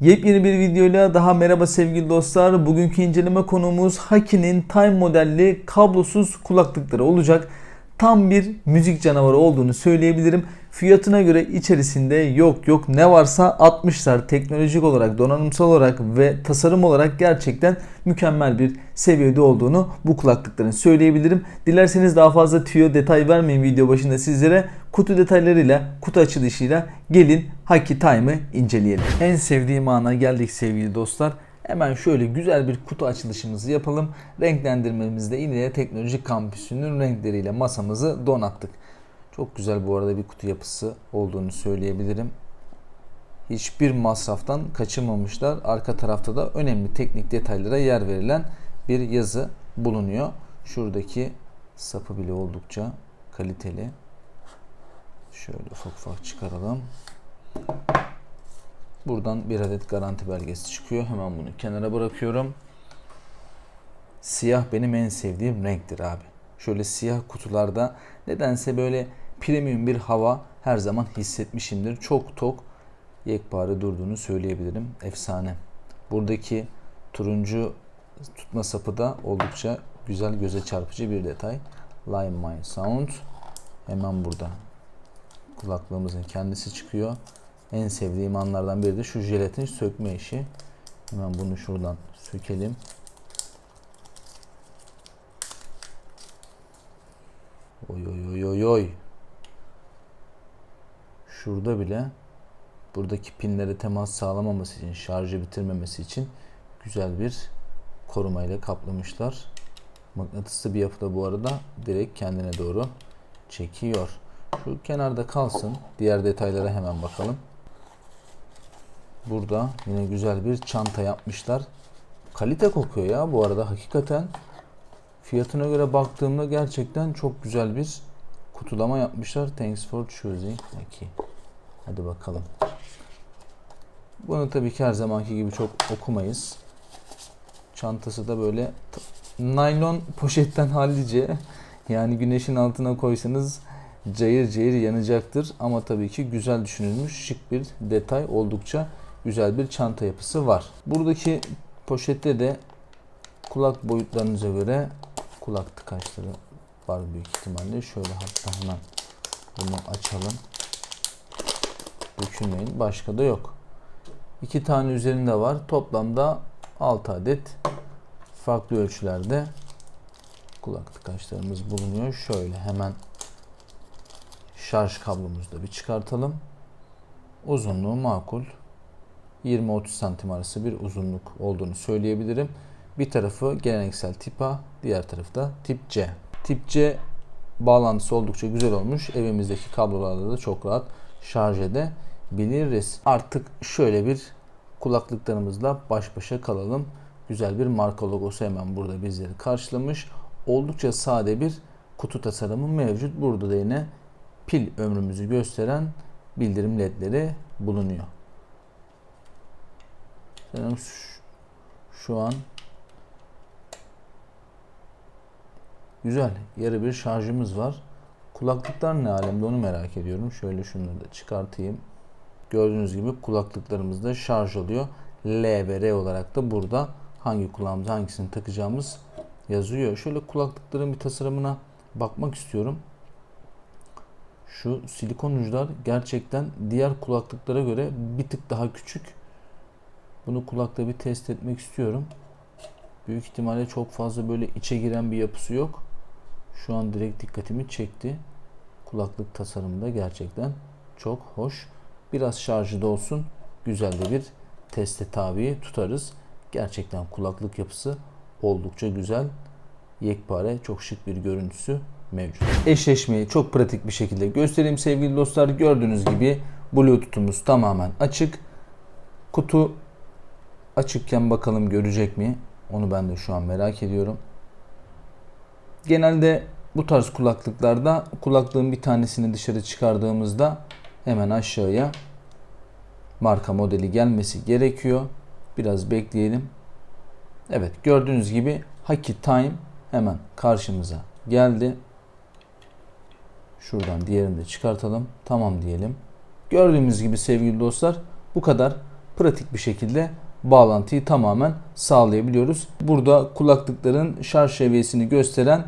Yepyeni bir videoyla daha merhaba sevgili dostlar. Bugünkü inceleme konuğumuz Haki'nin Time modelli kablosuz kulaklıkları olacak. Tam bir müzik canavarı olduğunu söyleyebilirim. Fiyatına göre içerisinde yok yok ne varsa atmışlar. Teknolojik olarak, donanımsal olarak ve tasarım olarak gerçekten mükemmel bir seviyede olduğunu bu kulaklıkların söyleyebilirim. Dilerseniz daha fazla tüyo detay vermeyin video başında sizlere. Kutu detaylarıyla, kutu açılışıyla gelin Haki Time'ı inceleyelim. En sevdiğim ana geldik sevgili dostlar. Hemen şöyle güzel bir kutu açılışımızı yapalım. Renklendirmemizde yine teknolojik kampüsünün renkleriyle masamızı donattık. Çok güzel bu arada bir kutu yapısı olduğunu söyleyebilirim. Hiçbir masraftan kaçınmamışlar. Arka tarafta da önemli teknik detaylara yer verilen bir yazı bulunuyor. Şuradaki sapı bile oldukça kaliteli. Şöyle ufak ufak çıkaralım. Buradan bir adet garanti belgesi çıkıyor. Hemen bunu kenara bırakıyorum. Siyah benim en sevdiğim renktir abi. Şöyle siyah kutularda nedense böyle premium bir hava her zaman hissetmişimdir. Çok tok yekpare durduğunu söyleyebilirim. Efsane. Buradaki turuncu tutma sapı da oldukça güzel göze çarpıcı bir detay. Lime My Sound. Hemen burada kulaklığımızın kendisi çıkıyor. En sevdiğim anlardan biri de şu jelatin sökme işi. Hemen bunu şuradan sökelim. Oy oy oy oy oy. Şurada bile buradaki pinlere temas sağlamaması için, şarjı bitirmemesi için güzel bir korumayla kaplamışlar. Mıknatıslı bir yapıda bu arada direkt kendine doğru çekiyor. Şu kenarda kalsın. Diğer detaylara hemen bakalım. Burada yine güzel bir çanta yapmışlar. Kalite kokuyor ya bu arada hakikaten. Fiyatına göre baktığımda gerçekten çok güzel bir kutulama yapmışlar. Thanks for choosing Nike. Hadi bakalım. Bunu tabii ki her zamanki gibi çok okumayız. Çantası da böyle naylon poşetten hallice. Yani güneşin altına koysanız cayır cayır yanacaktır. Ama tabii ki güzel düşünülmüş şık bir detay. Oldukça güzel bir çanta yapısı var. Buradaki poşette de kulak boyutlarınıza göre kulak tıkaçları var büyük ihtimalle. Şöyle hatta hemen bunu açalım. Dökülmeyin. Başka da yok. İki tane üzerinde var. Toplamda 6 adet farklı ölçülerde kulak tıkaçlarımız bulunuyor. Şöyle hemen şarj kablomuzu da bir çıkartalım. Uzunluğu makul. 20-30 santim arası bir uzunluk olduğunu söyleyebilirim. Bir tarafı geleneksel tip A, diğer tarafı da tip C. Tip C bağlantısı oldukça güzel olmuş. Evimizdeki kablolarla da çok rahat şarj edebiliriz. Artık şöyle bir kulaklıklarımızla baş başa kalalım. Güzel bir marka logosu hemen burada bizleri karşılamış. Oldukça sade bir kutu tasarımı mevcut. Burada da yine pil ömrümüzü gösteren bildirim ledleri bulunuyor. Sanırım şu an güzel yarı bir şarjımız var. Kulaklıklar ne alemde onu merak ediyorum. Şöyle şunları da çıkartayım. Gördüğünüz gibi kulaklıklarımız da şarj oluyor. L ve R olarak da burada hangi kulağımıza hangisini takacağımız yazıyor. Şöyle kulaklıkların bir tasarımına bakmak istiyorum. Şu silikon uçlar gerçekten diğer kulaklıklara göre bir tık daha küçük. Bunu kulakta bir test etmek istiyorum. Büyük ihtimalle çok fazla böyle içe giren bir yapısı yok. Şu an direkt dikkatimi çekti. Kulaklık tasarımı da gerçekten çok hoş. Biraz şarjı da olsun. Güzel de bir teste tabi tutarız. Gerçekten kulaklık yapısı oldukça güzel. Yekpare, çok şık bir görüntüsü mevcut. Eşleşmeyi çok pratik bir şekilde göstereyim sevgili dostlar. Gördüğünüz gibi Bluetooth'umuz tamamen açık. Kutu açıkken bakalım görecek mi? Onu ben de şu an merak ediyorum. Genelde bu tarz kulaklıklarda kulaklığın bir tanesini dışarı çıkardığımızda hemen aşağıya marka modeli gelmesi gerekiyor. Biraz bekleyelim. Evet gördüğünüz gibi Haki Time hemen karşımıza geldi. Şuradan diğerini de çıkartalım. Tamam diyelim. Gördüğümüz gibi sevgili dostlar bu kadar pratik bir şekilde bağlantıyı tamamen sağlayabiliyoruz. Burada kulaklıkların şarj seviyesini gösteren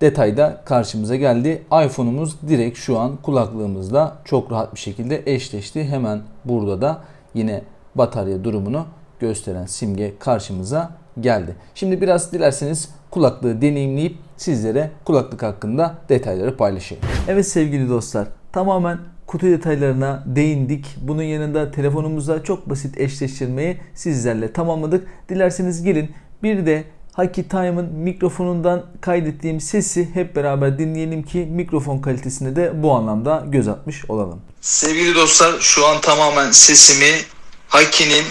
detayda karşımıza geldi. iPhone'umuz direkt şu an kulaklığımızla çok rahat bir şekilde eşleşti. Hemen burada da yine batarya durumunu gösteren simge karşımıza geldi. Şimdi biraz dilerseniz kulaklığı deneyimleyip sizlere kulaklık hakkında detayları paylaşayım. Evet sevgili dostlar tamamen kutu detaylarına değindik. Bunun yanında telefonumuzda çok basit eşleştirmeyi sizlerle tamamladık. Dilerseniz gelin bir de Haki Time'ın mikrofonundan kaydettiğim sesi hep beraber dinleyelim ki mikrofon kalitesine de bu anlamda göz atmış olalım. Sevgili dostlar şu an tamamen sesimi Haki'nin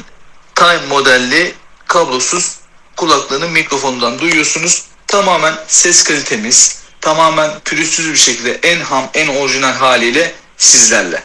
Time modelli kablosuz kulaklığının mikrofonundan duyuyorsunuz. Tamamen ses kalitemiz tamamen pürüzsüz bir şekilde en ham en orijinal haliyle sizlerle.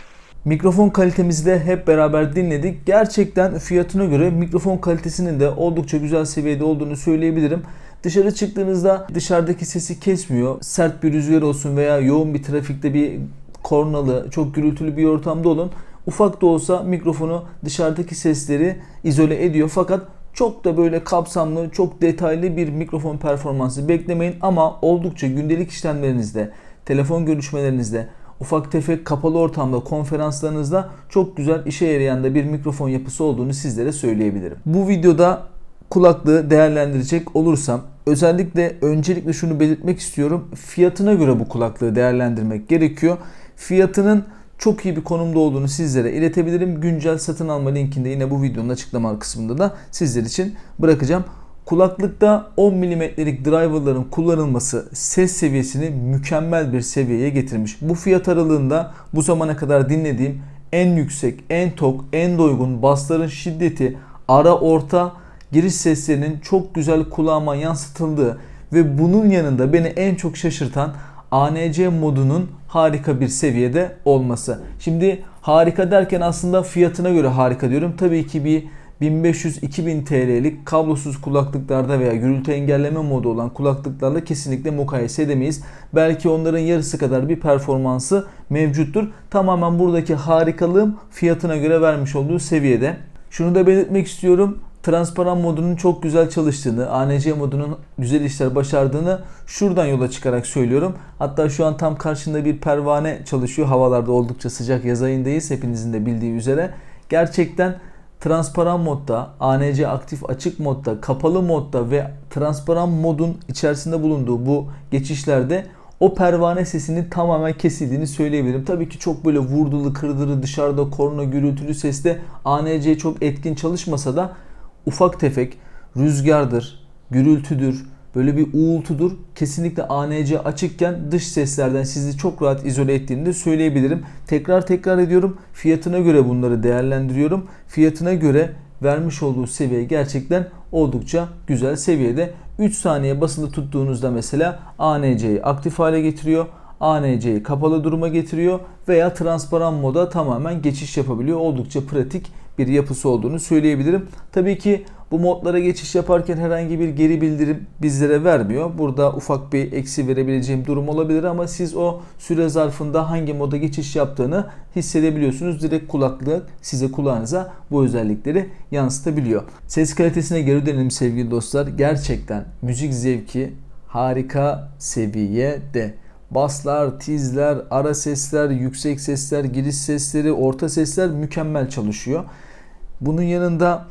Mikrofon kalitemizi de hep beraber dinledik. Gerçekten fiyatına göre mikrofon kalitesinin de oldukça güzel seviyede olduğunu söyleyebilirim. Dışarı çıktığınızda dışarıdaki sesi kesmiyor. Sert bir rüzgar olsun veya yoğun bir trafikte bir kornalı, çok gürültülü bir ortamda olun. Ufak da olsa mikrofonu dışarıdaki sesleri izole ediyor. Fakat çok da böyle kapsamlı, çok detaylı bir mikrofon performansı beklemeyin ama oldukça gündelik işlemlerinizde, telefon görüşmelerinizde, ufak tefek kapalı ortamda konferanslarınızda çok güzel işe yarayan da bir mikrofon yapısı olduğunu sizlere söyleyebilirim. Bu videoda kulaklığı değerlendirecek olursam özellikle öncelikle şunu belirtmek istiyorum. Fiyatına göre bu kulaklığı değerlendirmek gerekiyor. Fiyatının çok iyi bir konumda olduğunu sizlere iletebilirim. Güncel satın alma linkinde yine bu videonun açıklama kısmında da sizler için bırakacağım. Kulaklıkta 10 mm'lik driverların kullanılması ses seviyesini mükemmel bir seviyeye getirmiş. Bu fiyat aralığında bu zamana kadar dinlediğim en yüksek, en tok, en doygun basların şiddeti, ara orta giriş seslerinin çok güzel kulağıma yansıtıldığı ve bunun yanında beni en çok şaşırtan ANC modunun harika bir seviyede olması. Şimdi harika derken aslında fiyatına göre harika diyorum. Tabii ki bir 1500-2000 TL'lik kablosuz kulaklıklarda veya gürültü engelleme modu olan kulaklıklarla kesinlikle mukayese edemeyiz. Belki onların yarısı kadar bir performansı mevcuttur. Tamamen buradaki harikalığım fiyatına göre vermiş olduğu seviyede. Şunu da belirtmek istiyorum. Transparan modunun çok güzel çalıştığını, ANC modunun güzel işler başardığını şuradan yola çıkarak söylüyorum. Hatta şu an tam karşında bir pervane çalışıyor. Havalarda oldukça sıcak yaz ayındayız hepinizin de bildiği üzere. Gerçekten transparan modda, ANC aktif açık modda, kapalı modda ve transparan modun içerisinde bulunduğu bu geçişlerde o pervane sesinin tamamen kesildiğini söyleyebilirim. Tabii ki çok böyle vurdulu kırdılı dışarıda korna gürültülü seste ANC çok etkin çalışmasa da ufak tefek rüzgardır, gürültüdür, böyle bir uğultudur. Kesinlikle ANC açıkken dış seslerden sizi çok rahat izole ettiğini de söyleyebilirim. Tekrar tekrar ediyorum. Fiyatına göre bunları değerlendiriyorum. Fiyatına göre vermiş olduğu seviye gerçekten oldukça güzel seviyede. 3 saniye basılı tuttuğunuzda mesela ANC'yi aktif hale getiriyor. ANC'yi kapalı duruma getiriyor veya transparan moda tamamen geçiş yapabiliyor. Oldukça pratik bir yapısı olduğunu söyleyebilirim. Tabii ki bu modlara geçiş yaparken herhangi bir geri bildirim bizlere vermiyor. Burada ufak bir eksi verebileceğim durum olabilir ama siz o süre zarfında hangi moda geçiş yaptığını hissedebiliyorsunuz. Direkt kulaklık size kulağınıza bu özellikleri yansıtabiliyor. Ses kalitesine geri dönelim sevgili dostlar. Gerçekten müzik zevki harika seviyede baslar, tizler, ara sesler, yüksek sesler, giriş sesleri, orta sesler mükemmel çalışıyor. Bunun yanında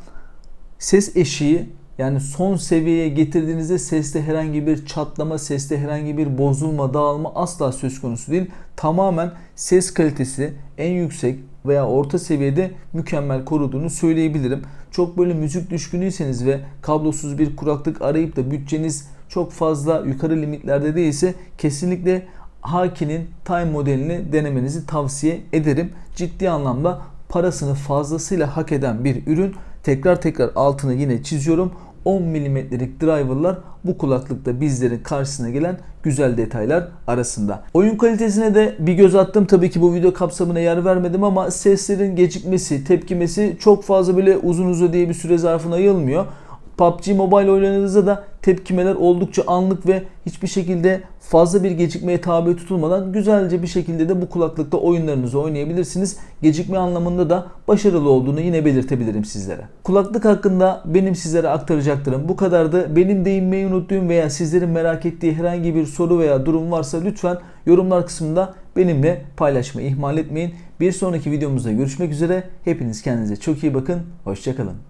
ses eşiği yani son seviyeye getirdiğinizde seste herhangi bir çatlama, seste herhangi bir bozulma, dağılma asla söz konusu değil. Tamamen ses kalitesi en yüksek veya orta seviyede mükemmel koruduğunu söyleyebilirim. Çok böyle müzik düşkünüyseniz ve kablosuz bir kulaklık arayıp da bütçeniz çok fazla yukarı limitlerde değilse kesinlikle Haki'nin Time modelini denemenizi tavsiye ederim. Ciddi anlamda parasını fazlasıyla hak eden bir ürün. Tekrar tekrar altını yine çiziyorum. 10 mm'lik driverlar bu kulaklıkta bizlerin karşısına gelen güzel detaylar arasında. Oyun kalitesine de bir göz attım. Tabii ki bu video kapsamına yer vermedim ama seslerin gecikmesi, tepkimesi çok fazla böyle uzun uzun diye bir süre zarfına yayılmıyor PUBG Mobile oynadığınızda da tepkimeler oldukça anlık ve hiçbir şekilde fazla bir gecikmeye tabi tutulmadan güzelce bir şekilde de bu kulaklıkta oyunlarınızı oynayabilirsiniz. Gecikme anlamında da başarılı olduğunu yine belirtebilirim sizlere. Kulaklık hakkında benim sizlere aktaracaklarım bu kadardı. Benim değinmeyi unuttuğum veya sizlerin merak ettiği herhangi bir soru veya durum varsa lütfen yorumlar kısmında benimle paylaşmayı ihmal etmeyin. Bir sonraki videomuzda görüşmek üzere. Hepiniz kendinize çok iyi bakın. Hoşçakalın.